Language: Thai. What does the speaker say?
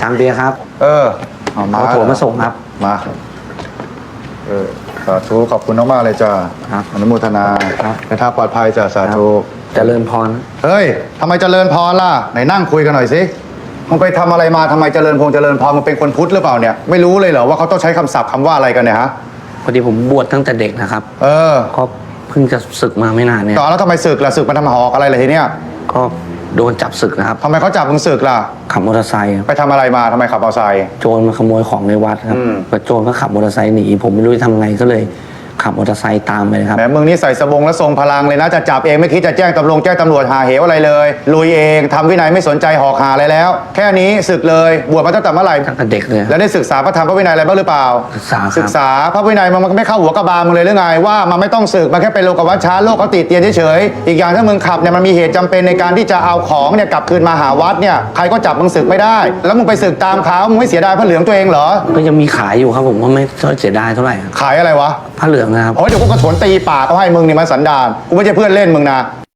จานเบียร์ครับเออเอามาเอาโถมาส่งครับ มา เออ สาธุ ขอบคุณมากๆเลยจ้าครับอนุโมทนาครับ ในทางปลอดภัยจ้าสาธุ เจริญพร เฮ้ย ทำไมเจริญพรล่ะ ไหนนั่งคุยกันหน่อยสิมึงไปทำอะไรมาทำไมเจริญพงเจริญพรมึงเป็นคนพุทธหรือเปล่าเนี่ย ไม่รู้เลยเหรอว่าเขาต้องใช้คำศัพท์คำว่าอะไรกันเนี่ยฮะ พอดีผมบวชตั้งแต่เด็กนะครับ เออ ก็เพิ่งจะศึกมาไม่นานเนี่ย ต่อแล้วทำไมศึกล่ะศึกมาทำหอกอะไรเลยทีเนี้ย ก็โดนจับศึกนะครับ ทำไมเขาจับมึงศึกล่ะ ขับมอเตอร์ไซค์ครับไปทำอะไรมาทำไมขับมอเตอร์ไซค์ โจรมาขโมยของในวัดครับอืม แต่โจรก็ขับมอเตอร์ไซค์หนีผมไม่รู้จะทำไงก็เลย ขับมอเตอร์ไซค์ตามไปเลยครับแหมมึงนี่ใส่สบงและทรงพลังเลยนะจะจับเองไม่คิดจะแจ้งตำรวจแจ้งตำรวจหาเหวอะไรเลยลุยเองทำวินัยไม่สนใจหอกหาอะไรแล้ว แค่นี้ศึกเลยบวชมาตั้งแต่เมื่อไหร่ ตั้งแต่เด็กเลยครับ แล้วได้ศึกษาพระธรรมพระวินัยอะไรบ้างหรือเปล่า ศึกษาครับ ศึกษาพระวินัยมันมันก็ไม่เข้าหัวกระบาลมึงเลยหรือไงว่ามันไม่ต้องศึกมันแค่เป็นโลกวัชชาโลกเขาติเตียนเฉยๆอีกอย่างถ้ามึงขับเนี่ยมันมีเหตุจำเป็นในการที่จะเอาของเนี่ยกลับคืนมาหาวัดเนี่ยใครก็จับมึงศึกไม่ได้ แล้วมึงไปศึกตามเขามึงไม่เสียดายพระเหลืองตัวเองเหรอก็ยังมีขายอยู่ครับผมก็ไม่ค่อยเสียดายเท่าไหร่ครับขายอะไรวะ ผ้าเหลืองนะครับ โอ้ยเดี๋ยวกูกระโถนตีปากเขาให้มึงนี่มาสันดานกูไม่ใช่เพื่อนเล่นมึงนะ